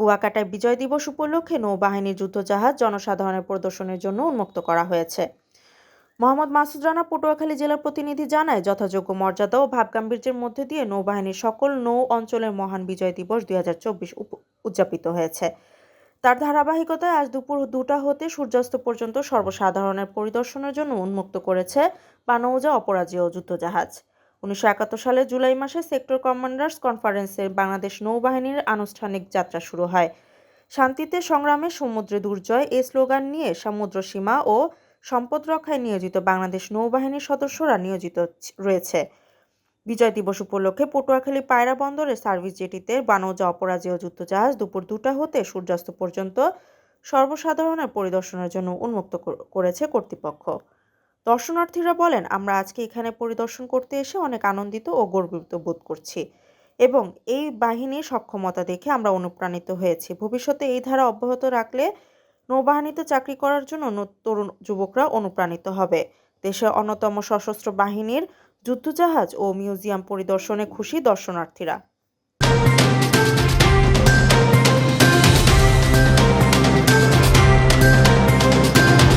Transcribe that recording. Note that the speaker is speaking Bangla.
কুয়াকাটায় বিজয় দিবস উপলক্ষে নৌবাহিনীর যুদ্ধজাহাজ জনসাধারণের প্রদর্শনের জন্য উন্মুক্ত করা হয়েছে। মোহাম্মদ মাসুদ রানা পটুয়াখালী জেলার প্রতিনিধি জানায়, যথাযোগ্য মর্যাদা ও ভাবগাম্ভীর্যের মধ্যে দিয়ে নৌবাহিনীর সকল নৌ অঞ্চলের মহান বিজয় দিবস দুই উদযাপিত হয়েছে। তার ধারাবাহিকতায় আজ দুপুর দুটা হতে সূর্যাস্ত পর্যন্ত সর্বসাধারণের পরিদর্শনের জন্য উন্মুক্ত করেছে পানৌজা অপরাজেয় যুদ্ধজাহাজ। উনিশশো একাত্তর সালে জুলাই মাসে সেক্টর কমান্ডার্স কনফারেন্সে বাংলাদেশ নৌবাহিনীর আনুষ্ঠানিক যাত্রা শুরু হয়। শান্তিতে সংগ্রামে সমুদ্রে দুর্জয় এই স্লোগান নিয়ে সমুদ্র সীমা ও সম্পদ রক্ষায় নিয়োজিত বাংলাদেশ নৌবাহিনীর সদস্যরা নিয়োজিত রয়েছে। বিজয় দিবস উপলক্ষে পটুয়াখালী পায়রা বন্দরের সার্ভিস জেটিতে বানৌজা, অপরাজেয় যুদ্ধজাহাজ দুপুর দুটা হতে সূর্যাস্ত পর্যন্ত সর্বসাধারণের পরিদর্শনের জন্য উন্মুক্ত করেছে কর্তৃপক্ষ। দর্শনার্থীরা বলেন, আমরা আজকে এখানে পরিদর্শন করতে এসে অনেক আনন্দিত ও গর্বিত বোধ করছি এবং এই বাহিনীর সক্ষমতা দেখে আমরা অনুপ্রাণিত হয়েছি। ভবিষ্যতে এই ধারা অব্যাহত রাখলে নৌবাহিনীতে চাকরি করার জন্য তরুণ যুবকরা অনুপ্রাণিত হবে। দেশের অন্যতম সশস্ত্র বাহিনীর যুদ্ধজাহাজ ও মিউজিয়াম পরিদর্শনে খুশি দর্শনার্থীরা।